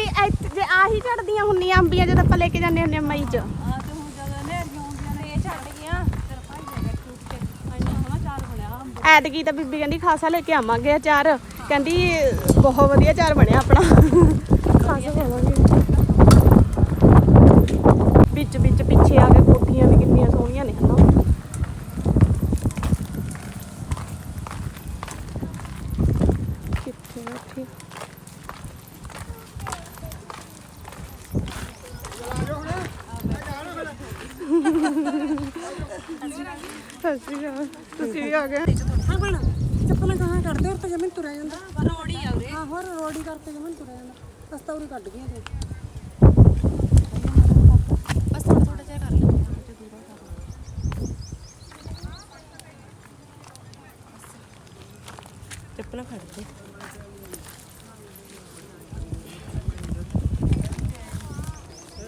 ਅਸੀਂ ਇੱਥੇ- ਜੇ ਆਹੀ ਝੜਦੀਆਂ ਹੁੰਦੀਆਂ ਅੰਬੀਆਂ ਜਦ ਆਪਾਂ ਲੈ ਕੇ ਜਾਂਦੇ ਹੁੰਦੇ ਮਈ ਚ। ਆ ਤੇ ਹੁਣ ਜਦੋਂ ਨਹਿਰੀਆਂ ਆਉਂਦੀਆਂ ਨੇ ਇਹ ਛੱਡ ਗਿਆ ਤੇਰਾ ਭਾਈ ਦੇ ਇੰਨਾ ਸੋਹਣਾ ਚਾਰ ਬਣਿਆ ਅੰਬ। ਐਤਕੀ ਤਾਂ ਬੀਬੀ ਕਹਿੰਦੀ ਖਾਸਾ ਲੈ ਕੇ ਆਵਾਂਗੇ ਅਚਾਰ ਕਹਿੰਦੀ ਬਹੁਤ ਵਧੀਆ ਅਚਾਰ ਬਣਿਆ ਆਪਣਾ। ਖਾਸਾ ਖਾਵਾਂਗੇ ਵਿੱਚ ਵਿੱਚ ਪਿੱਛੇ ਆ ਕੇ ਕੋਠੀਆਂ ਵੀ ਕਿੰਨੀਆਂ ਸੋਹਣੀਆਂ ਨੇ ਹਨਾ ਕਿੱਥੇ ਬੈਠੀ ਸਤਿ ਸ਼੍ਰੀ ਅਕਾਲ ਤੁਸੀਂ ਵੀ ਆ ਗਏ। ਹਾਂ ਬਣ ਚੱਪਲਾਂ ਕਹਾਂ ਕੱਢਦੇ, ਹੋਰ ਤਾਂ ਜਮਨ ਤੁਰਿਆ ਜਾਂਦਾ। ਰੋੜੀ ਆ ਉਰੇ ਹਾਂ, ਹੋਰ ਰੋੜੀ ਕਰਕੇ ਜਮਨ ਤੁਰਿਆ ਜਾਂਦਾ। ਰਸਤਾ ਉਰੇ ਕੱਢ ਗਈਆਂ ਤੇ। ਬਸ ਥੋੜਾ ਥੋੜਾ ਜਿਹਾ ਕਰ ਲੈ ਚੱਪਲਾਂ ਖੜ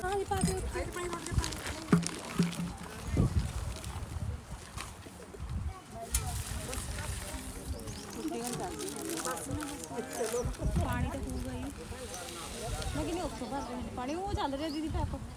ਹਾਂ ਜੀ ਪਾ ਕੇ ਪਾਣੀ ਵੜ ਕੇ ਪਾਣੀ ਤਾਂ ਪੂਗਾ ਹੀ ਮੈਂ ਕਿਹਾ ਉੱਥੋਂ ਭਰ ਰਹੇ ਨੇ ਪਾਣੀ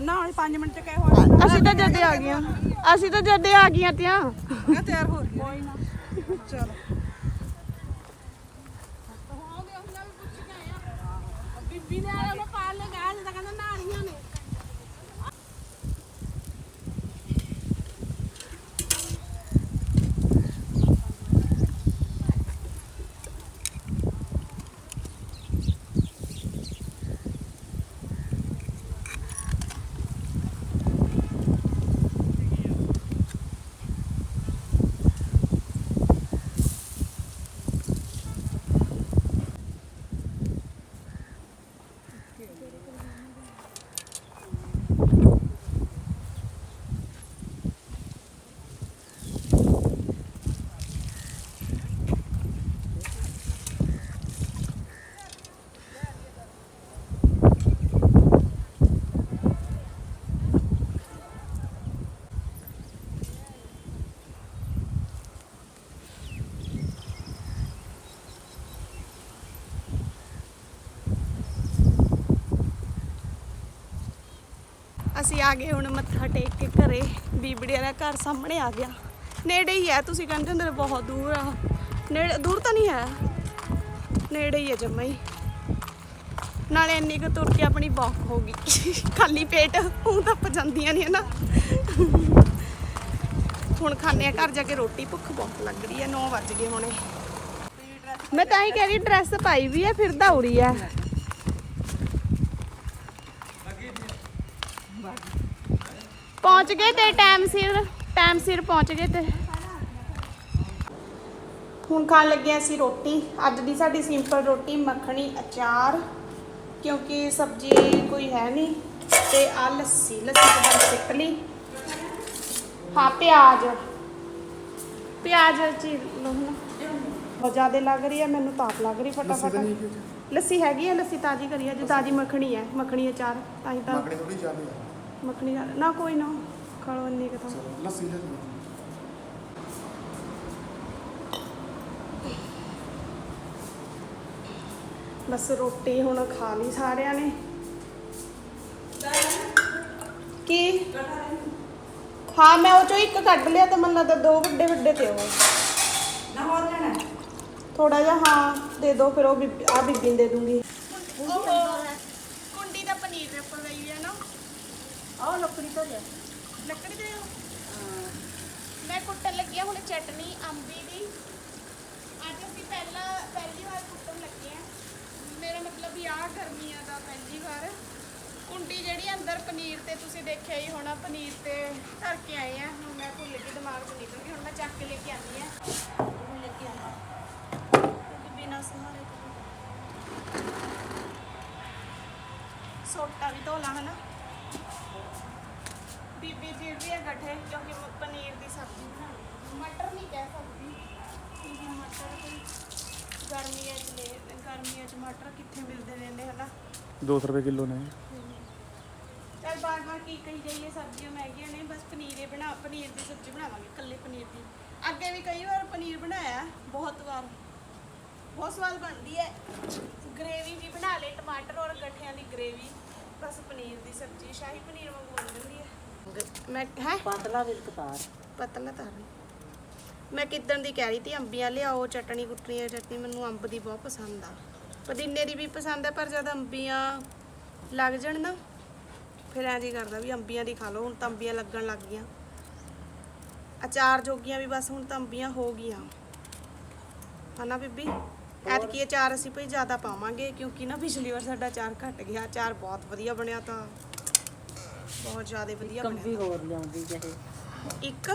ਨਾ ਹੁਣ 5 ਮਿੰਟ ਚ ਕਹੇ ਹੋਇਆ ਅਸੀਂ ਤਾਂ ਜਦੇ ਆ ਗਈਆਂ। ਅਸੀਂ ਤਾਂ ਜਦੇ ਆ ਗਈਆਂ ਤਿਆਂ। ਮੈਂ ਤਿਆਰ ਹੋ ਰਹੀ ਕੋਈ ਨਾ। ਚਲੋ। ਆ ਗਏ, ਹੁਣ ਮੱਥਾ ਟੇਕ ਕੇ ਘਰੇ ਬੀਬੜੀਆਂ ਦਾ ਘਰ ਸਾਹਮਣੇ ਆ ਗਿਆ। ਨੇੜੇ ਹੀ ਹੈ, ਤੁਸੀਂ ਕਹਿੰਦੇ ਹੁੰਦੇ ਬਹੁਤ ਦੂਰ ਆ। ਨੇੜੇ ਦੂਰ ਤਾਂ ਨਹੀਂ ਹੈ। ਨੇੜੇ ਹੀ ਹੈ ਜੰਮਾ ਹੀ। ਨਾਲੇ ਇੰਨੀ ਕੁ ਤੁਰ ਕੇ ਆਪਣੀ ਵਾਕ ਹੋ ਗਈ। ਖਾਲੀ ਪੇਟ, ਉਹ ਤਾਂ ਪਜੰਦੀਆਂ ਨਹੀਂ ਨਾ ਹੁਣ ਖਾਣੇ ਆ ਘਰ ਜਾ ਕੇ ਰੋਟੀ, ਭੁੱਖ ਬਹੁਤ ਲੱਗ ਰਹੀ ਹੈ 9 ਵੱਜ ਗਏ ਹੁਣੇ। ਮੈਂ ਤਾਂ ਹੀ ਕਹਿ ਰਹੀ ਡਰੈਸ ਪਾਈ ਵੀ ਹੈ, ਫਿਰ ਦੌੜੀ ਹੈ। ਪਹੁੰਚ ਗਏ ਤੇ ਟਾਈਮ ਸਿਰ ਟਾਈਮ ਸਿਰ ਪਹੁੰਚ ਗਏ ਤੇ। ਹੁਣ ਖਾਣ ਲੱਗੇ ਹਾਂ ਅਸੀਂ ਰੋਟੀ। ਅੱਜ ਦੀ ਸਾਡੀ ਸਿੰਪਲ ਰੋਟੀ ਮੱਖਣੀ ਅਚਾਰ ਕਿਉਂਕਿ ਸਬਜ਼ੀ ਕੋਈ ਹੈ ਨਹੀਂ ਤੇ ਆ ਲੱਸੀ ਲੱਸੀ ਤੋਂ ਸਿੱਟ ਲਈ ਹਾਂ ਪਿਆਜ਼। ਪਿਆਜ਼ ਚੀਰ ਲਓ ਹੁਣ। ਬਹੁਤ ਜ਼ਿਆਦਾ ਲੱਗ ਰਹੀ ਹੈ ਮੈਨੂੰ ਤਾਪ ਲੱਗ ਰਹੀ ਫਟਾਫਟ। ਲੱਸੀ ਹੈਗੀ। ਹੈ ਲੱਸੀ ਤਾਜ਼ੀ ਕਰੀ ਹੈ ਜੀ ਤਾਜ਼ੀ ਮੱਖਣੀ ਹੈ ਮੱਖਣੀ ਅਚਾਰ ਤਾਂ ਹੀ ਤਾਂ ਮੱਖਣੀ ਥੋੜੀ ਚੱਲਦੀ ਆ ਮੱਖਣੀ ਦਾ ਨਾ ਕੋਈ ਨਾ ਖੜੋ ਇੰਨੀ ਕੁ ਤਾਂ। ਚਲੋ ਲੱਸੀ ਲੈ ਲਓ ਬਸ ਰੋਟੀ ਹੁਣ ਖਾ ਲਈ ਸਾਰਿਆਂ ਨੇ। ਕੀ? ਹਾਂ ਮੈਂ ਉਹ ਚੋਂ ਇੱਕ ਕੱਢ ਲਿਆ ਤਾਂ ਮੈਨੂੰ ਲੱਗਦਾ ਦੋ ਵੱਡੇ ਵੱਡੇ ਤੇ ਉਹ। ਨਾ ਹੋਰ ਲੈਣਾ। ਥੋੜਾ ਜਿਹਾ ਹਾਂ ਦੇ ਦਿਓ ਫਿਰ ਉਹ ਬੀਬੀ ਆ ਬੀਬੀ ਨੂੰ ਦੇ ਦੂੰਗੀ ਕੁੰਡੀ ਦਾ ਪਨੀਰ ਰੱਪ ਗਈ ਹੈ ਨਾ ਆਹ ਲੱਕੜੀ ਤੋਂ ਲਿਆ ਲੱਕੜੀ ਦੇ ਮੈਂ ਕੁੱਟਣ ਲੱਗੀ ਹਾਂ ਹੁਣ ਚਟਨੀ ਅੰਬੀ ਦੀ। ਅੱਜ ਅਸੀਂ ਪਹਿਲਾਂ ਪਹਿਲੀ ਵਾਰ ਕੁੱਟਣ ਲੱਗੇ ਹਾਂ। ਮੇਰਾ ਮਤਲਬ ਵੀ ਆਹ ਗਰਮੀਆਂ ਦਾ ਪਹਿਲੀ ਵਾਰ। ਕੁੰਡੀ ਜਿਹੜੀ ਅੰਦਰ ਪਨੀਰ ਤੇ ਤੁਸੀਂ ਦੇਖਿਆ ਹੀ ਹੋਣਾ ਪਨੀਰ ਤੇ ਧਰ ਕੇ ਆਏ ਆ। ਹੁਣ ਮੈਂ ਭੁੱਲ ਗਈ ਦਿਮਾਗ ਤੋਂ ਨਿਕਲ ਗਈ ਹੁਣ ਮੈਂ ਚੱਕ ਕੇ ਲੈ ਕੇ ਆਉਂਦੀ ਆ ਲੈ ਕੇ ਕਿਉਂਕਿ ਬਿਨਾਂ ਸਹਾਰੇ ਸੋਟਾ ਵੀ ਧੋ ਲਾ ਹਨਾ। ਬੀਬੀ ਫਿਰ ਵੀ ਗੱਠੇ ਕਿਉਂਕਿ ਮ- ਪਨੀਰ ਦੀ ਸਬਜ਼ੀ ਬਣਾਉਣੀ ਮਟਰ ਨਹੀਂ ਕਹਿ ਸਕਦੀ। ਕਿਉਂਕਿ ਮਟਰ ਕੋਈ ਗਰਮੀਆਂ 'ਚ ਲੈ ਗਰਮੀਆਂ 'ਚ ਮਟਰ ਕਿੱਥੇ ਮਿਲਦੇ ਰਹਿੰਦੇ ਹਨਾ? 200 ਰੁਪਏ ਕਿਲੋ ਨੇ। ਚੱਲ ਬਾਰ ਬਾਰ ਕੀ ਕਹੀ ਜਾਈਏ ਸਬਜ਼ੀਆਂ ਮਹਿੰਗੀਆਂ ਨੇ ਬਸ ਪਨੀਰ ਹੀ ਬਣਾ ਪਨੀਰ ਦੀ ਸਬਜ਼ੀ ਬਣਾਵਾਂਗੇ ਕੱਲੇ ਪਨੀਰ ਦੀ। ਅੱਗੇ ਵੀ ਕਈ ਵਾਰ ਪਨੀਰ ਬਣਾਇਆ ਬਹੁਤ ਵਾਰ। ਬਹੁਤ ਸਵਾਦ ਬਣਦੀ ਹੈ। ਗ੍ਰੇਵੀ ਵੀ ਬਣਾ ਲਈ ਟਮਾਟਰ ਔਰ ਗੱਠਿਆਂ ਦੀ ਗ੍ਰੇਵੀ। ਬਸ ਪਨੀਰ ਦੀ ਸਬਜ਼ੀ ਸ਼ਾਹੀ ਪਨੀਰ ਵਾਂਗੂ ਬਣ ਜਾਂਦੀ ਹੈ। ਮੈਂ ਹੈ? ਪਤਲਾ ਵਿੱਚ ਤਾਰ। ਪਤਲਾ ਤਾਂ ਨਹੀਂ ਮੈਂ ਕਿੱਦਣ ਦੀ ਕਹਿ ਰਹੀ ਤੀ ਅੰਬੀਆਂ ਲਿਆਓ ਚਟਣੀ ਕੁੱਟਣੀ ਹੈ ਚਟਣੀ ਮੈਨੂੰ ਅੰਬ ਦੀ ਬਹੁਤ ਪਸੰਦ ਆ। ਪੁਦੀਨੇ ਦੀ ਵੀ ਪਸੰਦ ਹੈ ਪਰ ਜਦ ਅੰਬੀਆਂ ਲੱਗ ਜਾਣ ਨਾ ਫਿਰ ਐਂ ਜੀ ਕਰਦਾ ਵੀ ਅੰਬੀਆਂ ਦੀ ਖਾ ਲਓ ਹੁਣ ਤਾਂ ਅੰਬੀਆਂ ਲੱਗਣ ਲੱਗ ਗਈਆਂ। ਅਚਾਰ ਜੋਗੀਆਂ ਵੀ ਬਸ ਹੁਣ ਤਾਂ ਅੰਬੀਆਂ ਹੋ ਗਈਆਂ। ਹਨਾ ਬੀਬੀ? ਐਤਕੀ ਅਚਾਰ ਅਸੀਂ ਭਈ ਜ਼ਿਆਦਾ ਪਾਵਾਂਗੇ ਕਿਉਂਕਿ ਨਾ ਪਿਛਲੀ ਵਾਰ ਸਾਡਾ ਅਚਾਰ ਘਟ ਗਿਆ ਅਚਾਰ ਬਹੁਤ ਵਧੀਆ ਬਣਿਆ ਤਾਂ। ਬਹੁਤ ਜ਼ਿਆਦਾ ਵਧੀਆ ਬਣਿਆ ਹੋਰ ਲਿਆਉਂਦੀ ਜਿਹੇ ਇੱਕ?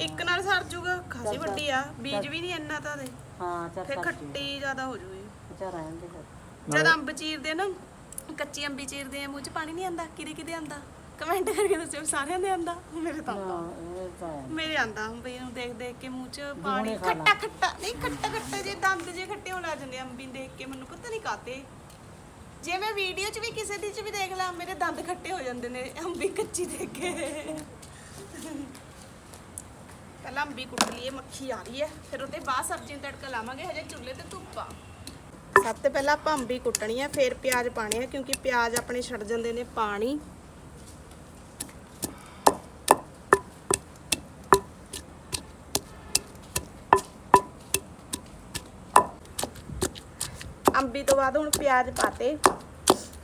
ਇੱਕ ਨਾਲ ਸਰ ਜੂਗਾ ਖਾਸੀ ਵੱਡੀ ਆ ਬੀਜ ਵੀ ਨਹੀਂ ਇੰਨਾ ਤਾਂ ਦੇ। ਹਾਂ ਚੱਲ ਫਿਰ ਖੱਟੀ ਜ਼ਿਆਦਾ ਹੋ ਜੂਗੀ। ਚੱਲ ਰਹਿਣ ਦੇ ਫਿਰ। ਜਦ ਅੰਬ ਚੀਰਦੇ ਆ ਨਾ ਕੱਚੀ ਅੰਬੀ ਚੀਰਦੇ ਆ ਮੂੰਹ 'ਚ ਪਾਣੀ ਨਹੀਂ ਆਂਦਾ ਕਿਹਦੇ ਕਿਹਦੇ ਆਂਦਾ ਕਮੈਂਟ ਕਰਕੇ ਦੱਸਿਓ ਸਾਰਿਆਂ ਦੇ ਆਂਦਾ ਮੇਰੇ ਤਾਂ ਆਉਂਦਾ। ਹੈ। ਮੇਰੇ ਆਂਦਾ ਬਈ ਇਹਨੂੰ ਦੇਖ ਦੇਖ ਕੇ ਮੂੰਹ 'ਚ ਪਾਣੀ ਖਾ ਲਾ। ਖੱਟਾ ਖੱਟਾ ਨਹੀਂ ਖੱਟਾ ਖੱਟਾ ਜੇ ਦੰਦ ਜੇ ਖੱਟੇ ਹੋਣ ਲੱਗ ਜਾਂਦੇ ਆ ਅੰਬੀ ਨੂੰ ਦੇਖ ਕੇ ਮੈਨੂੰ ਪਤਾ ਨਹੀਂ ਕਾਤੇ ਜੇ ਮੈਂ ਵੀਡੀਓ 'ਚ ਵੀ ਕਿਸੇ ਦੀ 'ਚ ਵੀ ਦੇਖ ਲਾਂ ਮੇਰੇ ਦੰਦ ਖੱਟੇ ਹੋ ਜਾਂਦੇ ਨੇ ਅੰਬੀ ਕੱਚੀ ਦੇਖ ਕੇ। ਪਹਿਲਾਂ ਅੰਬੀ ਕੁੱਟ ਲਈਏ ਮੱਖੀ ਆ ਰਹੀ ਹੈ ਫਿਰ ਉਹਦੇ ਬਾਅਦ ਸਬਜ਼ੀ ਨੂੰ ਤੜਕਾ ਲਾਵਾਂਗੇ ਹਜੇ ਚੁੱਲ੍ਹੇ ਤੇ ਧੁੱਪ ਆ। ਸਭ ਤੋਂ ਪਹਿਲਾਂ ਆਪਾਂ ਅੰਬੀ ਕੁੱਟਣੀ ਆ ਫਿਰ ਪਿਆਜ਼ ਪਾਣੇ ਆ ਕਿਉਂਕਿ ਪਿਆਜ਼ ਆਪਣੇ ਛੱਡ ਜਾਂਦੇ ਨੇ ਪਾਣੀ ਅੰਬੀ ਤੋਂ ਬਾਅਦ ਹੁਣ ਪਿਆਜ਼ ਪਾਤੇ।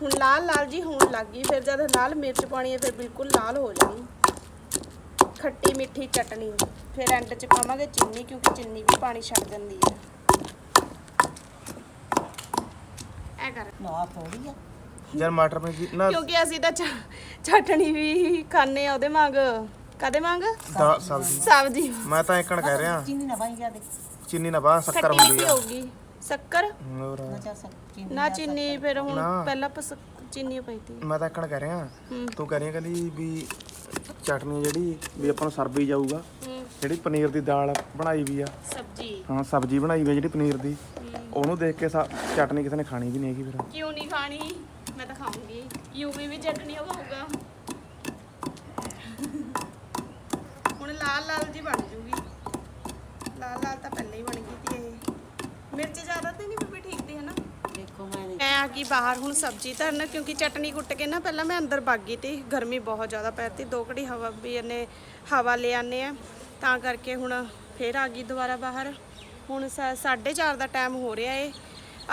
ਹੁਣ ਲਾਲ ਲਾਲ ਜੀ ਹੋਣ ਲੱਗ ਗਈ ਫਿਰ ਜਦ ਲਾਲ ਮਿਰਚ ਪਾਣੀ ਹੈ ਫਿਰ ਬਿਲਕੁਲ ਲਾਲ ਹੋ ਜਾਣੀ। ਖੱਟੀ ਮਿੱਠੀ ਚਟਣੀ ਫਿਰ ਐਂਡ ਚ ਪਾਵਾਂਗੇ ਚੀਨੀ ਕਿਉਂਕਿ ਚੀਨੀ ਵੀ ਪਾਣੀ ਛੱਡ ਜਾਂਦੀ ਹੈ। ਐ ਕਰ। ਨਾ ਥੋੜੀ ਆ। ਯਾਰ ਮਟਰ ਪਨੀਰ ਨਾ ਕਿਉਂਕਿ ਅਸੀਂ ਤਾਂ ਚ- ਚਟਣੀ ਵੀ ਖਾਣੇ ਆ ਉਹਦੇ ਵਾਂਗ। ਕਦੇ ਵਾਂਗ? ਦਾ ਸਬਜ਼ੀ। ਸਬਜ਼ੀ। ਮੈਂ ਤਾਂ ਇੱਕਣ ਕਹਿ ਰਿਹਾ। ਚੀਨੀ ਨਾ ਪਾਈ ਜਾਦੇ ਚੀਨੀ ਨਾ ਬਾਹ ਸ਼ੱਕਰ ਖੱਟੀ ਹੁੰਦੀ ਮਿੱਠੀ ਆ ਹੋਊਗੀ ਸ਼ੱਕਰ। ਹੋਰ। ਨਾ ਚੀਨੀ ਨਾ ਚੀਨੀ ਫਿਰ ਹੁਣ ਨਾ। ਪਹਿਲਾਂ ਪਸ ਚੀਨੀ ਪਈ ਤੀ। ਮੈਂ ਤਾਂ ਇੱਕਣ ਕਹਿ ਰਿਹਾ ਹੂੰ। ਤੂੰ ਕਹਿ ਰਹੀ ਕਹਿੰਦੀ ਵੀ ਚਟਨੀ ਜਿਹੜੀ ਵੀ ਆਪਾਂ ਨੂੰ ਸਰਬੀ ਜਾਊਗਾ ਹੂੰ। ਜਿਹੜੀ ਪਨੀਰ ਦੀ ਦਾਲ ਬਣਾਈ ਵੀ ਆ। ਸਬਜ਼ੀ। ਹਾਂ ਸਬਜ਼ੀ ਬਣਾਈ ਵੀ ਆ ਜਿਹੜੀ ਪਨੀਰ ਦੀ। ਉਹਨੂੰ ਦੇਖ ਕੇ ਸਾ- ਚਟਨੀ ਕਿਸੇ ਨੇ ਖਾਣੀ ਵੀ ਨਹੀਂ ਹੈਗੀ ਫਿਰ। ਕਿਉਂ ਨਹੀਂ ਖਾਣੀ? ਮੈਂ ਤਾਂ ਖਾਊਂਗੀ। ਯੂਵੀ ਵੀ ਚਟਨੀ ਹੋਊਗਾ ਹੁਣ ਲਾਲ ਲਾਲ ਜੀ ਬਣ ਜੂਗੀ। ਲਾਲ ਲਾਲ ਤਾਂ ਪਹਿਲਾਂ ਹੀ ਬਣ ਗਈ ਤੀ ਇਹ ਮਿਰਚ ਜ਼ਿਆਦਾ ਤੇ ਨਹੀਂ ਬੀਬੀ ਠੀਕ ਦੀ ਹੈ ਨਾ ਦੇਖੋ ਮੈਂ ਨਹੀਂ ਬਾਹਰ ਹੁਣ ਸਬਜ਼ੀ ਧਰਨ, ਕਿਉਂਕਿ ਚਟਨੀ ਕੁੱਟ ਕੇ ਨਾ ਪਹਿਲਾਂ ਮੈਂ ਅੰਦਰ ਬਾਗੀ ਗਈ ਤੀ। ਗਰਮੀ ਬਹੁਤ ਜ਼ਿਆਦਾ ਪੈ ਤੀ। ਦੋ ਘੜੀ ਹਵਾ ਵੀ ਇਹਨੇ ਹਵਾ ਲੈ ਆਨੇ ਆ। ਤਾਂ ਕਰਕੇ ਹੁਣ ਫੇਰ ਆ ਗਈ ਦੁਬਾਰਾ ਬਾਹਰ। ਹੁਣ 4:30 ਦਾ ਟਾਈਮ ਹੋ ਰਿਹਾ ਏ।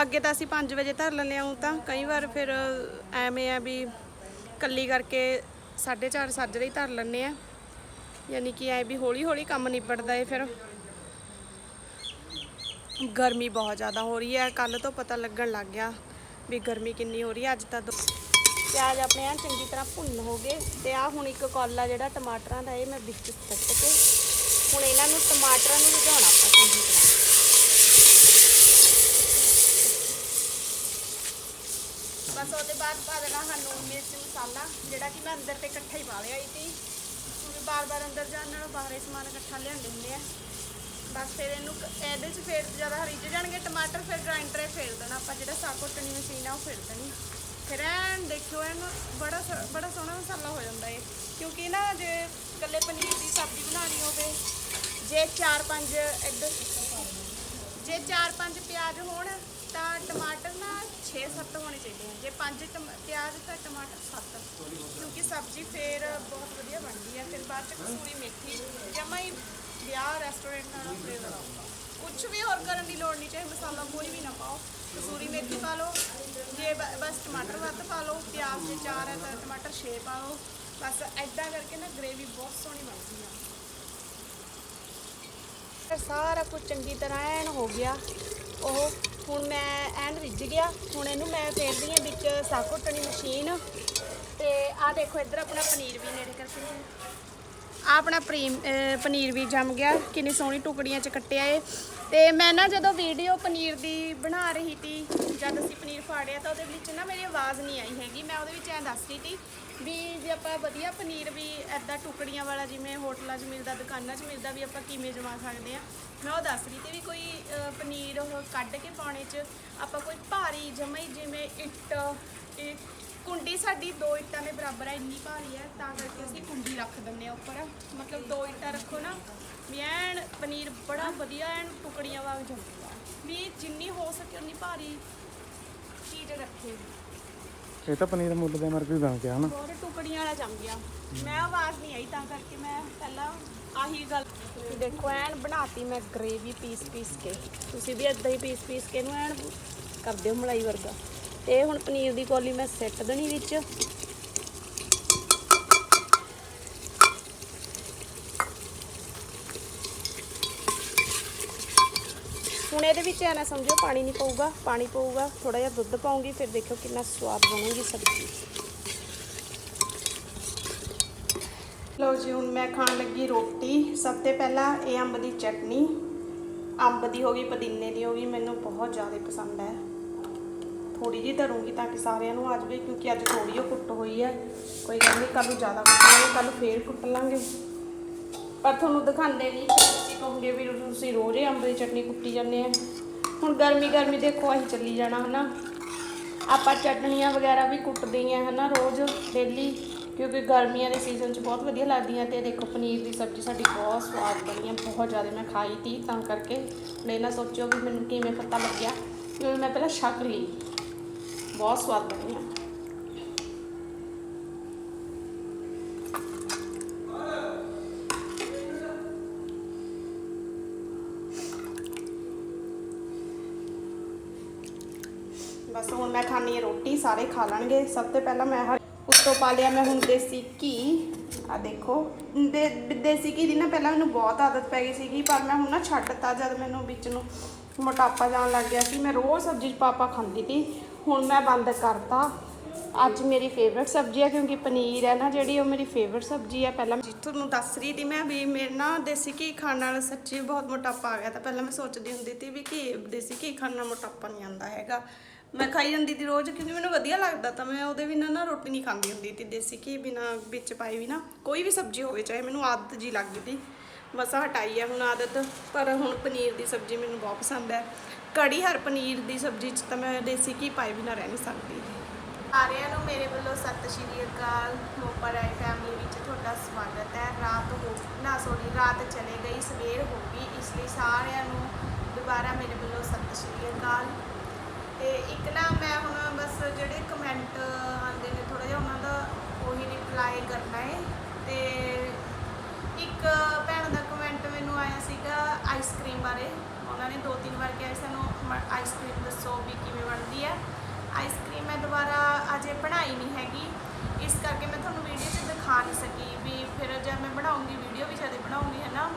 ਅੱਗੇ ਤਾਂ ਅਸੀਂ 5 ਵਜੇ ਧਰ ਲੈਂਦੇ ਹਾਂ ਤਾਂ ਕਈ ਵਾਰ ਫਿਰ ਐਵੇਂ ਆ ਵੀ ਕੱਲੀ ਕਰਕੇ 4:30 ਸੱਜ ਹੀ ਧਰ ਲੈਂਦੇ ਆ। ਯਾਨੀ ਕਿ ਐ ਵੀ ਹੌਲੀ ਹੌਲੀ ਕੰਮ ਨਿਬੜਦਾ ਏ ਫਿਰ। ਗਰਮੀ ਬਹੁਤ ਜ਼ਿਆਦਾ ਹੋ ਰਹੀ ਹੈ ਕੱਲ ਤੋਂ ਪਤਾ ਲੱਗਣ ਲੱਗ ਗਿਆ। ਵੀ ਗਰਮੀ ਕਿੰਨੀ ਹੋ ਰਹੀ ਹੈ, ਅੱਜ ਤਾਂ ਪਿਆਜ਼ ਆਪਣੇ ਆ ਚੰਗੀ ਤਰ੍ਹਾਂ ਭੁੰਨ ਹੋ ਗਏ ਤੇ ਆ ਹੁਣ ਇੱਕ ਕੌਲਾ ਜਿਹੜਾ ਟਮਾਟਰਾਂ ਦਾ ਇਹ ਮੈਂ ਵਿੱਚ ਸੁੱਟ ਕੇ ਹੁਣ ਇਹਨਾਂ ਨੂੰ ਟਮਾਟਰਾਂ ਨੂੰ ਭਿਜਾਉਣਾ ਆਪਾਂ ਚੰਗੀ ਤਰ੍ਹਾਂ। ਬਸ ਉਹਦੇ ਬਾਅਦ ਪਾ ਦੇਣਾ ਸਾਨੂੰ ਮਿਰਚ ਮਸਾਲਾ, ਜਿਹੜਾ ਕਿ ਮੈਂ ਅੰਦਰ ਤੇ ਇਕੱਠਾ ਹੀ ਪਾ ਲਿਆ ਸੀ। ਕਿਉਂਕਿ ਬਾਰ-ਬਾਰ ਅੰਦਰ ਜਾਣ ਨਾਲੋਂ ਬਾਹਰੇ ਸਮਾਨ ਇਕੱਠਾ ਲਿਆਉਂਦੇ ਹੁੰਦੇ ਆ। ਬਸ ਫਿਰ ਇਹਨੂੰ ਇਹਦੇ ਚ ਫੇਰ ਜ਼ਿਆਦਾ ਰਿੱਝ ਜਾਣਗੇ, ਟਮਾਟਰ ਫਿਰ ਗ੍ਰਾਈਂਡਰ 'ਚ ਫੇਰ ਦੇਣਾ, ਆਪਾਂ ਜਿਹੜਾ ਸਾਗ ਕੁੱਟਣੀ ਮਸ਼ੀਨ ਆ ਉਹ ਫੇਰ ਦੇਣੀ। ਫਿਰ ਐਨ ਦੇਖਿਓ ਇਹਨੂੰ ਬੜਾ ਸ- ਬੜਾ ਸੋਹਣਾ ਮਸਾਲਾ ਹੋ ਜਾਂਦਾ ਏ ਕਿਉਂਕਿ ਨਾ ਜੇ ਇਕੱਲੇ ਪਨੀਰ ਦੀ ਸਬਜ਼ੀ ਬਣਾਉਣੀ ਹੋਵੇ, ਜੇ 4-5 ਇੱਧਰ ਜੇ 4-5 ਪਿਆਜ਼ ਹੋਣ, ਤਾਂ ਟਮਾਟਰ ਨਾ 6-7 ਹੋਣੇ ਚਾਹੀਦੇ ਆ। ਜੇ 5 ਪਿਆਜ਼, ਤਾਂ ਟਮਾਟਰ 7 ਕਿਉਂਕਿ ਸਬਜ਼ੀ ਫੇਰ ਬਹੁਤ ਵਧੀਆ ਬਣਦੀ ਹੈ ਫਿਰ ਬਾਅਦ ਚ ਕਸੂਰੀ ਮੇਥੀ ਜਮਾ ਹੀ ਵਿਆਹ ਰੈਸਟੋਰੈਂਟ ਨਾਲ ਫਲੇਵਰ ਆਊਗਾ ਕੁਝ ਵੀ ਹੋਰ ਕਰਨ ਦੀ ਲੋੜ ਨਹੀਂ, ਚਾਹੇ ਮਸਾਲਾ ਕੋਈ ਵੀ ਨਾ ਪਾਓ। ਕਸੂਰੀ ਮੇਥੀ ਪਾ ਲਓ, ਜੇ ਬ- ਬਸ ਟਮਾਟਰ ਵੱਧ ਪਾ ਲਓ, ਪਿਆਜ਼ ਜੇ 4 ਹੈ ਤਾਂ ਟਮਾਟਰ 6 ਪਾ ਲਓ। ਬਸ ਐਦਾਂ ਕਰਕੇ ਨਾ ਗ੍ਰੇਵੀ ਬਹੁਤ ਸੋਹਣੀ ਬਣਦੀ ਆ। ਫਿਰ ਸਾਰਾ ਕੁਝ ਚੰਗੀ ਤਰ੍ਹਾਂ ਐਨ ਹੋ ਗਿਆ। ਉਹ ਹੁਣ ਮੈਂ ਐਨ ਰਿੱਝ ਗਿਆ। ਹੁਣ ਇਹਨੂੰ ਮੈਂ ਫੇਰਦੀ ਹਾਂ ਵਿੱਚ ਸਾਕੋਟਣੀ ਮਸ਼ੀਨ। ਤੇ ਆਹ ਦੇਖੋ, ਇੱਧਰ ਆਪਣਾ ਪਨੀਰ ਵੀ ਨੇੜੇ ਕਰਕੇ ਆਹ ਆਪਣਾ ਪ੍ਰੀਮ ਪਨੀਰ ਵੀ ਜੰਮ ਗਿਆ। ਕਿੰਨੀ ਸੋਹਣੀ ਟੁਕੜੀਆਂ ਚ ਕੱਟਿਆ ਏ। ਤੇ ਮੈਂ ਨਾ ਜਦੋਂ ਵੀਡੀਓ ਪਨੀਰ ਦੀ ਬਣਾ ਰਹੀ ਸੀ ਜਦ ਅਸੀਂ ਪਨੀਰ ਫਾੜਿਆ ਤਾਂ ਉਹਦੇ ਵਿੱਚ ਨਾ ਮੇਰੀ ਆਵਾਜ਼ ਨਹੀਂ ਆਈ ਹੈਗੀ। ਮੈਂ ਉਹਦੇ ਵਿੱਚ ਐਂ ਦੱਸ ਰਹੀ ਸੀ ਵੀ ਜੇ ਆਪਾਂ ਵਧੀਆ ਪਨੀਰ ਵੀ ਐਦਾਂ ਟੁਕੜੀਆਂ ਵਾਲਾ ਜਿਵੇਂ ਹੋਟਲਾਂ 'ਚ ਮਿਲਦਾ, ਦੁਕਾਨਾਂ 'ਚ ਮਿਲਦਾ ਵੀ ਆਪਾਂ ਕਿਵੇਂ ਜਮਾ ਸਕਦੇ ਆ ਮੈਂ ਉਹ ਦੱਸ ਰਹੀ ਸੀ ਵੀ ਕੋਈ ਪਨੀਰ ਉਹ ਕੱਢ ਕੇ ਪਾਉਣੇ 'ਚ ਆਪਾਂ ਕੋਈ ਭਾਰੀ ਜਮਾ ਜਿਵੇਂ ਇੱਟ ਇਹ ਕੁੰਡੀ ਸਾਡੀ ਦੋ ਇੱਟਾਂ ਦੇ ਬਰਾਬਰ ਹੈ ਇੰਨੀ ਭਾਰੀ ਹੈ ਤਾਂ ਕਰਕੇ ਅਸੀਂ ਕੁੰਡੀ ਰੱਖ ਦਿੰਦੇ ਆ ਉੱਪਰ। ਮਤਲਬ ਦੋ ਇੱਟਾਂ ਰੱਖੋ ਨਾ ਵੀ ਐਨ ਪਨੀਰ ਬੜਾ ਵਧੀਆ ਐਨ ਟੁਕੜੀਆਂ ਵਾਂਗ ਜੰਮਦਾ। ਵੀ ਜਿੰਨੀ ਹੋ ਸਕੇ ਉਨੀ ਭਾਰੀ ਚੀਜ਼ ਰੱਖੇ। ਇਹ ਤਾਂ ਪਨੀਰ ਮੁੱਲ ਦੇ ਮਰ ਵੀ ਬਣ ਗਿਆ ਹਨਾ? ਹੋਰ ਟੁਕੜੀਆਂ ਵਾਲਾ ਜੰਮ ਗਿਆ। ਮੈਂ ਆਵਾਜ਼ ਨਹੀਂ ਆਈ ਤਾਂ ਕਰਕੇ ਮੈਂ ਪਹਿਲਾਂ ਆਹੀ ਗੱਲ ਵੀ ਦੇਖੋ ਐਨ ਬਣਾਤੀ ਮੈਂ ਗ੍ਰੇਵੀ ਪੀਸ ਪੀਸ ਕੇ। ਤੁਸੀਂ ਵੀ ਇਦਾਂ ਹੀ ਪੀਸ ਪੀਸ ਕੇ ਇਹਨੂੰ ਐਨ ਕਰ ਦਿਓ ਮਲਾਈ ਵਰਗਾ। ਤੇ ਹੁਣ ਪਨੀਰ ਦੀ ਕੋਲੀ ਮੈਂ ਸਿੱਟ ਦੇਣੀ ਵਿੱਚ। ਹੁਣ ਇਹਦੇ ਵਿੱਚ ਐ ਨਾ ਸਮਝੋ ਪਾਣੀ ਨਹੀਂ ਪਊਗਾ, ਪਾਣੀ ਪਊਗਾ ਥੋੜਾ ਜਿਹਾ ਦੁੱਧ ਪਾਉਂਗੀ, ਫਿਰ ਦੇਖੋ ਕਿੰਨਾ ਸਵਾਦ ਬਣੂਗੀ ਸਬਜ਼ੀ। ਲਓ ਜੀ, ਹੁਣ ਮੈਂ ਖਾਣ ਲੱਗੀ ਰੋਟੀ। ਸਭ ਤੋਂ ਪਹਿਲਾਂ ਇਹ ਅੰਬ ਦੀ ਚਟਨੀ। ਅੰਬ ਦੀ ਹੋ ਗਈ, ਪੁਦੀਨੇ ਦੀ ਹੋ ਗਈ, ਮੈਨੂੰ ਬਹੁਤ ਜ਼ਿਆਦਾ ਪਸੰਦ ਹੈ। ਥੋੜੀ ਜਿਹੀ ਧਰੂੰਗੀ ਤਾਂ ਕਿ ਸਾਰਿਆਂ ਨੂੰ ਆ ਜਾਵੇ, ਕਿਉਂਕਿ ਅੱਜ ਥੋੜੀ ਉਹ ਕੁੱਟ ਹੋਈ ਹੈ। ਕੋਈ ਗੱਲ ਨਹੀਂ ਕੱਲ ਨੂੰ ਜ਼ਿਆਦਾ ਕੁੱਟ ਲਾਂਗੇ ਕੱਲ ਫੇਰ ਕੁੱਟ ਲਾਂਗੇ। ਪਰ ਤੁਹਾਨੂੰ ਦਿਖਾਉਂਦੇ ਨਹੀਂ ਤੁਸੀਂ ਕਹੋਗੇ ਵੀ ਤੁਸੀਂ ਰੋਜ਼ ਹੀ ਅੰਬ ਦੀ ਚਟਨੀ ਕੁੱਟੀ ਜਾਂਦੇ ਆ। ਹੁਣ ਗਰਮੀ ਗਰਮੀ ਦੇਖੋ, ਅਸੀਂ ਚੱਲੀ ਜਾਣਾ, ਹਨਾ। ਆਪਾਂ ਚਟਨੀਆਂ ਵਗੈਰਾ ਵੀ ਕੁੱਟਦੇ ਹੀ ਆ, ਹਨਾ, ਰੋਜ਼ ਡੇਲੀ ਕਿਉਂਕਿ ਗਰਮੀਆਂ ਦੇ ਸੀਜ਼ਨ 'ਚ ਬਹੁਤ ਵਧੀਆ ਲੱਗਦੀਆਂ ਤੇ ਦੇਖੋ, ਪਨੀਰ ਦੀ ਸਬਜ਼ੀ ਸਾਡੀ ਬਹੁਤ ਸਵਾਦ ਬਣੀ ਹੈ ਬਹੁਤ ਜ਼ਿਆਦਾ ਮੈਂ ਖਾਈ ਤੀ ਤਾਂ ਕਰਕੇ। ਲੈ ਨਾ ਸੋਚਿਓ ਵੀ ਮੈਨੂੰ ਕਿਵੇਂ ਪਤਾ ਲੱਗਿਆ, ਕਿਉਂਕਿ ਮੈਂ ਪਹਿਲਾਂ ਛਕ ਲਈ। ਬਹੁਤ ਸਵਾਦ ਬਣੀ ਆ। ਬਸ ਹੁਣ ਮੈਂ ਖਾਣੀ ਹੈ ਰੋਟੀ, ਸਾਰੇ ਖਾ ਲੈਣਗੇ। ਸਭ ਤੋਂ ਪਹਿਲਾਂ ਮੈਂ ਹਰ ਉੱਤੋਂ ਪਾ ਲਿਆ, ਮੈਂ ਹੁਣ ਦੇਸੀ ਘੀ। ਆ ਦੇਖੋ ਦੇਸੀ ਘੀ ਦੀ ਨਾ ਪਹਿਲਾਂ ਮੈਨੂੰ ਬਹੁਤ ਆਦਤ ਪੈ ਗਈ ਸੀਗੀ, ਪਰ ਮੈਂ ਹੁਣ ਨਾ ਛੱਡਤਾ ਜਦ ਮੈਨੂੰ ਵਿੱਚ ਨੂੰ ਮੋਟਾਪਾ ਜਾਣ ਲੱਗ ਗਿਆ ਸੀ। ਮੈਂ ਰੋਜ਼ ਸਬਜ਼ੀ ਪਾਪਾ ਖਾਂਦੀ ਸੀ ਹੁਣ ਮੈਂ ਬੰਦ ਕਰਤਾ। ਅੱਜ ਮੇਰੀ ਫੇਵਰਟ ਸਬਜ਼ੀ ਹੈ ਕਿਉਂਕਿ ਪਨੀਰ ਹੈ ਨਾ ਜਿਹੜੀ, ਉਹ ਮੇਰੀ ਫੇਵਰਟ ਸਬਜ਼ੀ ਹੈ ਪਹਿਲਾਂ ਤੁਹਾਨੂੰ ਦੱਸ ਰਹੀ ਸੀ ਮੈਂ ਵੀ, ਮੇਰੇ ਨਾ ਦੇਸੀ ਘੀ ਖਾਣ ਨਾਲ ਸੱਚੀ ਬਹੁਤ ਮੋਟਾਪਾ ਆ ਗਿਆ ਤਾਂ ਪਹਿਲਾਂ ਮੈਂ ਸੋਚਦੀ ਹੁੰਦੀ ਸੀ ਵੀ ਘੀ, ਦੇਸੀ ਘੀ ਖਾਣ ਨਾਲ ਮੋਟਾਪਾ ਨਹੀਂ ਆਉਂਦਾ ਹੈਗਾ। ਮੈਂ ਖਾਈ ਜਾਂਦੀ ਸੀ ਰੋਜ਼, ਕਿਉਂਕਿ ਮੈਨੂੰ ਵਧੀਆ ਲੱਗਦਾ ਤਾਂ ਮੈਂ ਉਹਦੇ ਬਿਨਾਂ ਨਾ ਰੋਟੀ ਨਹੀਂ ਖਾਂਦੀ ਹੁੰਦੀ ਸੀ। ਦੇਸੀ ਘੀ ਬਿਨਾਂ ਵਿੱਚ ਪਾਈ ਵੀ ਨਾ ਕੋਈ ਵੀ ਸਬਜ਼ੀ ਹੋਵੇ, ਚਾਹੇ ਮੈਨੂੰ ਆਦਤ ਜੀ ਲੱਗਦੀ ਸੀ ਬਸ ਹਟਾਈ ਹੈ ਹੁਣ ਆਦਤ, ਪਰ ਹੁਣ ਪਨੀਰ ਦੀ ਸਬਜ਼ੀ ਮੈਨੂੰ ਬਹੁਤ ਪਸੰਦ ਹੈ। ਕੜੀ ਹਰ ਪਨੀਰ ਦੀ ਸਬਜ਼ੀ 'ਚ ਤਾਂ ਮੈਂ ਦੇਸੀ ਘੀ ਪਾਏ ਬਿਨਾਂ ਰਹਿ ਨਹੀਂ ਸਕਦੀ। ਸਾਰਿਆਂ ਨੂੰ ਮੇਰੇ ਵੱਲੋਂ ਸਤਿ ਸ਼੍ਰੀ ਅਕਾਲ। ਮੋਪਰ ਆਈ ਫੈਮਿਲੀ ਵਿੱਚ ਤੁਹਾਡਾ ਸਵਾਗਤ ਹੈ। ਰਾਤ ਹੋ, ਨਾ ਸੋਰੀ ਰਾਤ ਚਲੇ ਗਈ, ਸਵੇਰ ਹੋ ਗਈ, ਇਸ ਲਈ ਸਾਰਿਆਂ ਨੂੰ ਦੁਬਾਰਾ ਮੇਰੇ ਵੱਲੋਂ ਸਤਿ ਸ਼੍ਰੀ ਅਕਾਲ। ਤੇ ਇੱਕ ਨਾ ਮੈਂ ਹੁਣ ਬਸ ਜਿਹੜੇ ਕਮੈਂਟ ਆਉਂਦੇ ਨੇ ਥੋੜਾ ਜਿਹਾ ਉਹਨਾਂ ਦਾ ਉਹੀ ਰਿਪਲਾਈ ਕਰਨਾ ਹੈ ਤੇ ਇੱਕ ਭੈਣ ਦਾ ਕਮੈਂਟ ਮੈਨੂੰ ਆਇਆ ਸੀਗਾ ਆਈਸਕ੍ਰੀਮ ਬਾਰੇ। ਉਹਨਾਂ ਨੇ ਦੋ ਤਿੰਨ ਵਾਰ ਕਿਹਾ ਸੀ ਸਾਨੂੰ ਮ- ਆਈਸਕ੍ਰੀਮ ਦੱਸੋ ਵੀ ਕਿਵੇਂ ਬਣਦੀ ਹੈ ਆਈਸਕ੍ਰੀਮ ਮੈਂ ਦੁਬਾਰਾ ਅਜੇ ਬਣਾਈ ਨਹੀਂ ਹੈਗੀ। ਇਸ ਕਰਕੇ ਮੈਂ ਤੁਹਾਨੂੰ ਵੀਡੀਓ 'ਚ ਦਿਖਾ ਨਹੀਂ ਸਕੀ ਵੀ ਫਿਰ ਜਦ ਮੈਂ ਬਣਾਉਂਗੀ ਵੀਡੀਓ ਵੀ ਜਦ ਬਣਾਉਂਗੀ ਹੈ ਨਾ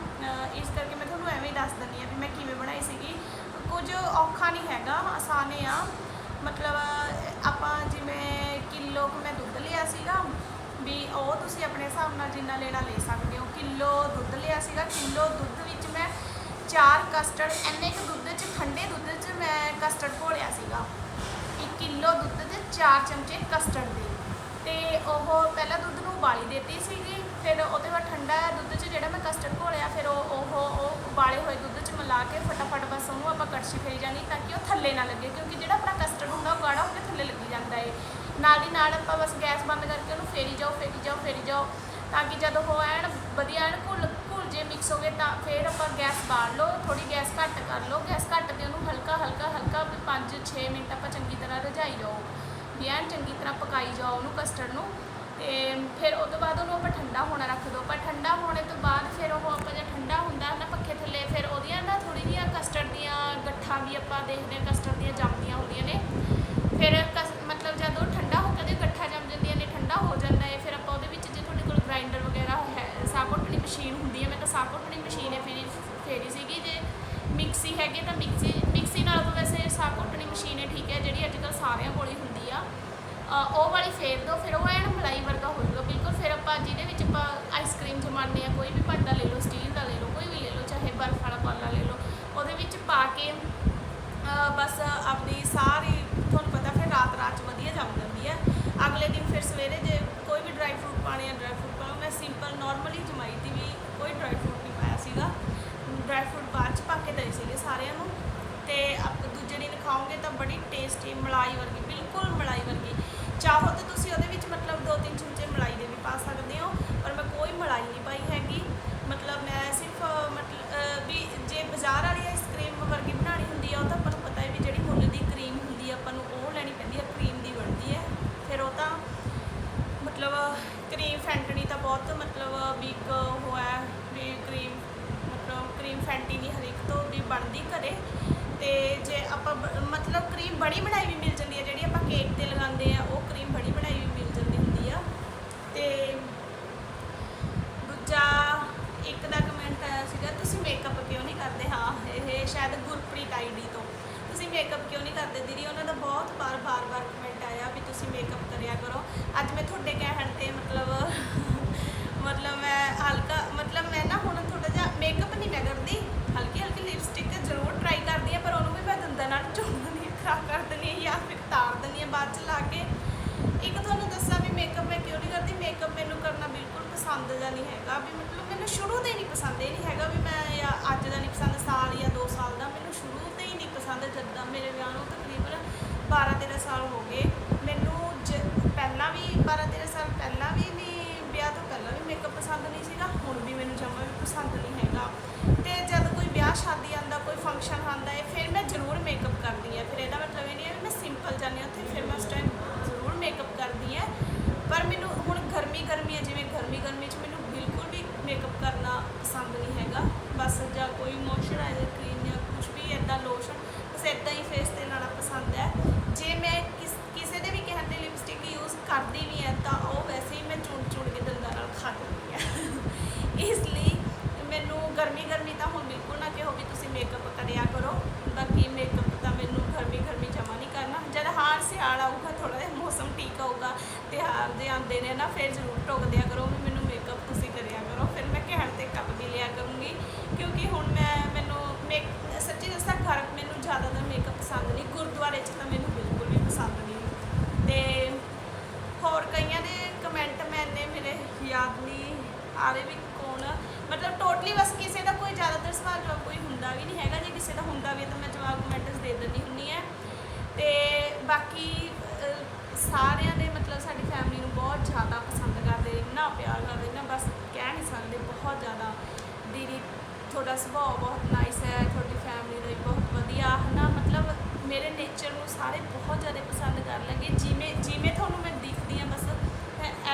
ਇਸ ਕਰਕੇ ਮੈਂ ਤੁਹਾਨੂੰ ਐਵੇਂ ਹੀ ਦੱਸ ਦਿੰਦੀ ਹਾਂ ਵੀ ਮੈਂ ਕਿਵੇਂ ਬਣਾਈ ਸੀਗੀ। ਕੁਝ ਔਖਾ ਨਹੀਂ ਹੈਗਾ, ਆਸਾਨ ਹੀ ਆ। ਮਤਲਬ ਆਪਾਂ ਜਿਵੇਂ ਕਿਲੋ ਕੁ ਮੈਂ ਦੁੱਧ ਲਿਆ ਸੀਗਾ, ਵੀ ਉਹ ਤੁਸੀਂ ਆਪਣੇ ਹਿਸਾਬ ਨਾਲ ਜਿੰਨਾ ਲੈਣਾ ਲੈ ਸਕਦੇ ਹੋ। ਕਿਲੋ ਦੁੱਧ ਲਿਆ ਸੀਗਾ, ਕਿਲੋ ਦੁੱਧ ਵਿੱਚ ਮੈਂ ਚਾਰ ਕਸਟਰਡ ਇੰਨੇ ਕੁ ਦੁੱਧ 'ਚ ਠੰਡੇ ਦੁੱਧ 'ਚ ਮੈਂ ਕਸਟਰਡ ਘੋਲਿਆ ਸੀਗਾ। ਇੱਕ ਕਿਲੋ ਦੁੱਧ 'ਚ ਚਾਰ ਚਮਚੇ ਕਸਟਰਡ ਦੇ। ਤੇ ਉਹ ਪਹਿਲਾਂ ਦੁੱਧ ਨੂੰ ਉਬਾਲੀ ਦਿੱਤੀ ਸੀਗੀ, ਫਿਰ ਉਹਦੇ ਬਾਅਦ ਠੰਡਾ ਦੁੱਧ 'ਚ ਜਿਹੜਾ ਮੈਂ ਕਸਟਰਡ ਘੋਲਿਆ, ਫਿਰ ਉਹ ਉਹ ਉਹ ਉਬਾਲੇ ਹੋਏ ਦੁੱਧ 'ਚ ਮਿਲਾ ਕੇ ਫਟਾਫਟ ਬਸ ਉਹਨੂੰ ਆਪਾਂ ਕੜਛੀ ਫੇਰੀ ਜਾਣੀ ਤਾਂ ਕਿ ਉਹ ਥੱਲੇ ਨਾ ਲੱਗੇ, ਕਿਉਂਕਿ ਜਿਹੜਾ ਆਪਣਾ ਕਸਟਰਡ ਹੁੰਦਾ ਉਹ ਗਾੜਾ ਹੋ ਕੇ ਥੱਲੇ ਲੱਗੀ ਜਾਂਦਾ ਏ। ਨਾਲ ਦੀ ਨਾਲ ਆਪਾਂ ਬਸ ਗੈਸ ਬੰਦ ਕਰਕੇ ਉਹਨੂੰ ਫੇਰੀ ਜਾਓ ਫੇਰੀ ਜਾਓ ਫੇਰੀ ਜਾਓ, ਤਾਂ ਕਿ ਜਦੋਂ ਉਹ ਐਨ ਵਧੀਆ ਐਨ ਘੁਲ ਘੁਲ ਜੇ ਮਿਕਸ ਹੋ ਗਏ ਤਾਂ ਫਿਰ ਆਪਾਂ ਗੈਸ ਬਾੜ ਲਓ ਥੋੜੀ ਗੈਸ ਘੱਟ ਕਰ ਲਓ। ਗੈਸ ਘੱਟ ਤੇ ਉਹਨੂੰ ਹਲਕਾ ਹਲਕਾ ਹਲਕਾ 5-6 ਮਿੰਟ ਆਪਾਂ ਚੰਗੀ ਤਰ੍ਹਾਂ ਰਝਾਈ ਜਾਓ ਵੀ ਐਨ ਚੰਗੀ ਤਰ੍ਹਾਂ ਪਕਾਈ ਜਾਓ ਉਹਨੂੰ ਕਸਟਰਡ ਨੂੰ। ਤੇ ਫਿਰ ਉਹ ਤੋਂ ਬਾਅਦ ਉਹਨੂੰ ਆਪਾਂ ਠੰਡਾ ਹੋਣਾ ਰੱਖ ਦਿਓ ਪਰ ਠੰਡਾ ਹੋਣੇ ਤੋਂ ਬਾਅਦ ਫਿਰ ਉਹ ਆਪਾਂ ਜੇ ਠੰਡਾ ਹੁੰਦਾ ਹੈ ਨਾ ਪੱਖੇ ਥੱਲੇ, ਫਿਰ ਉਹਦੀਆਂ ਨਾ ਥੋੜੀ ਜਿਹੀਆਂ ਕਸਟਰਡ ਦੀਆਂ ਗੱਠਾਂ ਵੀ ਆਪਾਂ ਦੇਖਦੇ ਹਾਂ ਕਸਟਰਡ ਦੀਆਂ ਜੰਮਦੀਆਂ ਹੁੰਦੀਆਂ ਨੇ। ਫਿਰ ਕਸ- ਮਿਕਸੀ ਹੈਗੀ ਤਾਂ ਮਿਕਸੀ ਮਿਕਸੀ ਨਾਲ ਤਾਂ ਵੈਸੇ ਸਾਗ ਘੁੱਟਣੀ ਮਸ਼ੀਨ ਹੈ, ਠੀਕ ਹੈ, ਜਿਹੜੀ ਅੱਜ ਕੱਲ੍ਹ ਸਾਰਿਆਂ ਕੋਲ ਹੀ ਹੁੰਦੀ ਆ। ਉਹ ਵਾਲੀ ਫੇਰ ਦਿਓ ਫਿਰ ਉਹ ਐਨ ਮਲਾਈ ਵਰਗਾ ਹੋ ਜਾਊਗਾ, ਬਿਲਕੁਲ, ਫਿਰ ਆਪਾਂ ਜਿਹਦੇ ਵਿੱਚ ਆਪਾਂ ਆਈਸਕ੍ਰੀਮ ਜਮਾਉਂਦੇ ਆ, ਕੋਈ ਵੀ ਭੰਡਾ ਲੈ ਲਓ ਸਟੀਲ ਬਹੁਤ ਮਤਲਬ ਵੀ ਇੱਕ ਉਹ ਹੈ ਵੀ ਕਰੀਮ ਮਤਲਬ ਕਰੀਮ ਫੈਂਟੀ ਨਹੀਂ ਹਰੇਕ ਤੋਂ ਵੀ ਬਣਦੀ ਘਰੇ। ਤੇ ਜੇ ਆਪਾਂ ਬ- ਮਤਲਬ ਕਰੀਮ ਬੜੀ ਬਣਾਈ ਵੀ ਮਿਲ ਜਾਂਦੀ ਹੈ, ਜਿਹੜੀ ਆਪਾਂ ਕੇਕ ਤੇ ਲਗਾਉਂਦੇ ਆ ਉਹ ਕਰੀਮ ਬੜੀ ਬਣਾਈ ਵੀ ਮਿਲ ਜਾਂਦੀ ਹੁੰਦੀ ਆ। ਤੇ ਦੂਜਾ ਇੱਕ ਦਾ ਕਮੈਂਟ ਆਇਆ ਸੀਗਾ, ਤੁਸੀਂ ਮੇਕਅਪ ਕਿਉਂ ਨਹੀਂ ਕਰਦੇ? ਹਾਂ, ਇਹ ਸ਼ਾਇਦ ਗੁਰਪ੍ਰੀਤ ਆਈਡੀ ਤੋਂ। ਤੁਸੀਂ ਮੇਕਅਪ ਕਿਉਂ ਨਹੀਂ ਕਰਦੇ ਦੀਦੀ? ਉਹਨਾਂ ਦਾ ਬਹੁਤ ਵਾਰ ਵਾਰ ਵਾਰ ਕਮੈਂਟ ਆਇਆ ਵੀ ਤੁਸੀਂ ਮੇਕਅਪ ਕਰਿਆ ਕਰੋ। ਅੱਜ ਮੈਂ ਤੁਹਾਡੇ ਕਹਿਣ ਤੇ ਮਤਲਬ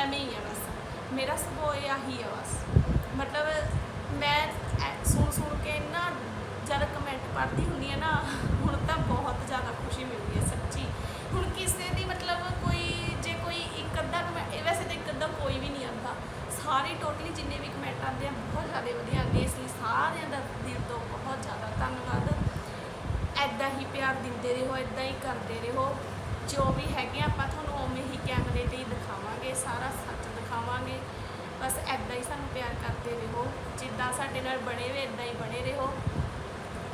ਐਵੇਂ ਹੀ ਆ ਬਸ। ਮੇਰਾ ਸੁਭਾਅ ਆਹੀ ਹੈ ਬਸ। ਮਤਲਬ ਮੈਂ ਐ- ਸੁਣ ਸੁਣ ਕੇ ਨਾ ਜਦ ਕਮੈਂਟ ਪੜ੍ਹਦੀ ਹੁੰਦੀ ਆ ਨਾ ਹੁਣ ਤਾਂ ਬਹੁਤ ਜ਼ਿਆਦਾ ਖੁਸ਼ੀ ਮਿਲਦੀ ਹੈ ਸੱਚੀ। ਹੁਣ ਕਿਸੇ ਦੀ ਮਤਲਬ ਕੋਈ ਜੇ ਕੋਈ ਇੱਕ ਅੱਧਾ comment- ਇਹ ਵੈਸੇ ਤਾਂ ਇੱਕ ਅੱਧਾ ਕੋਈ ਵੀ ਨਹੀਂ ਆਉਂਦਾ ਸਾਰੇ ਟੋਟਲੀ ਜਿੰਨੇ ਵੀ ਕਮੈਂਟ ਆਉਂਦੇ ਆ ਬਹੁਤ ਜ਼ਿਆਦਾ ਵਧੀਆ ਆਉਂਦੇ ਇਸ ਲਈ ਸਾਰਿਆਂ ਦਾ ਦਿਲ ਤੋਂ ਬਹੁਤ ਜ਼ਿਆਦਾ ਧੰਨਵਾਦ। ਐਦਾਂ ਹੀ ਪਿਆਰ ਦਿੰਦੇ ਰਹੋ ਐਦਾਂ ਹੀ ਕਰਦੇ ਰਹੋ। ਜੋ ਵੀ ਹੈਗੇ ਆ, ਆਪਾਂ ਤੁਹਾਨੂੰ ਉਵੇਂ ਹੀ ਕੈਮਰੇ ਤੇ ਹੀ ਦਿਖਾਵਾਂਗੇ। ਸਾਰਾ ਸੱਚ ਦਿਖਾਵਾਂਗੇ। ਬਸ ਐਦਾਂ ਹੀ ਸਾਨੂੰ ਪਿਆਰ ਕਰਦੇ ਰਹੋ। ਜਿੱਦਾਂ ਸਾਡੇ ਨਾਲ ਬਣੇ ਹੋਏ ਐਦਾਂ ਹੀ ਬਣੇ ਰਹੋ।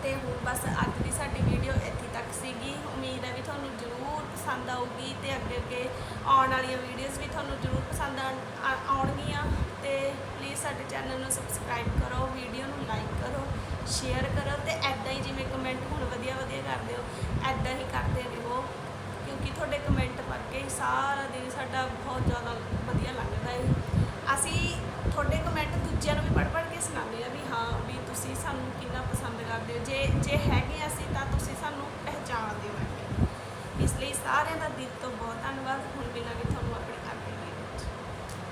ਤੇ ਹੁਣ ਬਸ ਅੱਜ ਦੀ ਸਾਡੀ ਵੀਡੀਓ ਇੱਥੇ ਤੱਕ ਸੀਗੀ। ਉਮੀਦ ਹੈ ਵੀ ਤੁਹਾਨੂੰ ਜ਼ਰੂਰ ਪਸੰਦ ਆਊਗੀ ਤੇ ਅੱਗੇ ਅੱਗੇ ਆਉਣ ਵਾਲੀਆਂ ਵੀਡੀਓਜ਼ ਵੀ ਤੁਹਾਨੂੰ ਜ਼ਰੂਰ ਪਸੰਦ ਆਉਣਗੀਆਂ। ਤੇ ਪਲੀਜ਼ ਸਾਡੇ ਚੈਨਲ ਨੂੰ ਸਬਸਕ੍ਰਾਈਬ ਕਰੋ ਵੀਡੀਓ ਨੂੰ ਲਾਈਕ ਕਰੋ ਸ਼ੇਅਰ ਕਰੋ ਤੇ ਐਦਾਂ ਹੀ ਜਿਵੇਂ ਕਮੈਂਟ ਹੁਣ ਵਧੀਆ ਵਧੀਆ ਕਰਦੇ ਹੋ ਐਦਾਂ ਹੀ ਕਰਦੇ ਰਹੋ। ਤੁਹਾਡੇ ਕਮੈਂਟ ਪੜ੍ਹ ਕੇ ਸਾਰਾ ਦਿਨ ਸਾਡਾ ਬਹੁਤ ਜ਼ਿਆਦਾ ਵਧੀਆ ਲੱਗਦਾ ਹੈ। ਅਸੀਂ ਤੁਹਾਡੇ ਕਮੈਂਟ ਦੂਜਿਆਂ ਨੂੰ ਵੀ ਪੜ੍ਹ ਪੜ੍ਹ ਕੇ ਸੁਣਾਉਂਦੇ ਆ ਵੀ ਹਾਂ ਵੀ ਤੁਸੀਂ ਸਾਨੂੰ ਕਿੰਨਾ ਪਸੰਦ ਕਰਦੇ ਹੋ। ਜੇ ਜੇ ਹੈਗੇ ਅਸੀਂ ਤਾਂ ਤੁਸੀਂ ਸਾਨੂੰ ਪਹਿਚਾਣਦੇ ਹੋ। ਇਸ ਲਈ ਸਾਰਿਆਂ ਦਾ ਦਿਲ ਤੋਂ ਬਹੁਤ ਧੰਨਵਾਦ। ਹੁਣ ਬਿਨਾਂ ਤੁਹਾਨੂੰ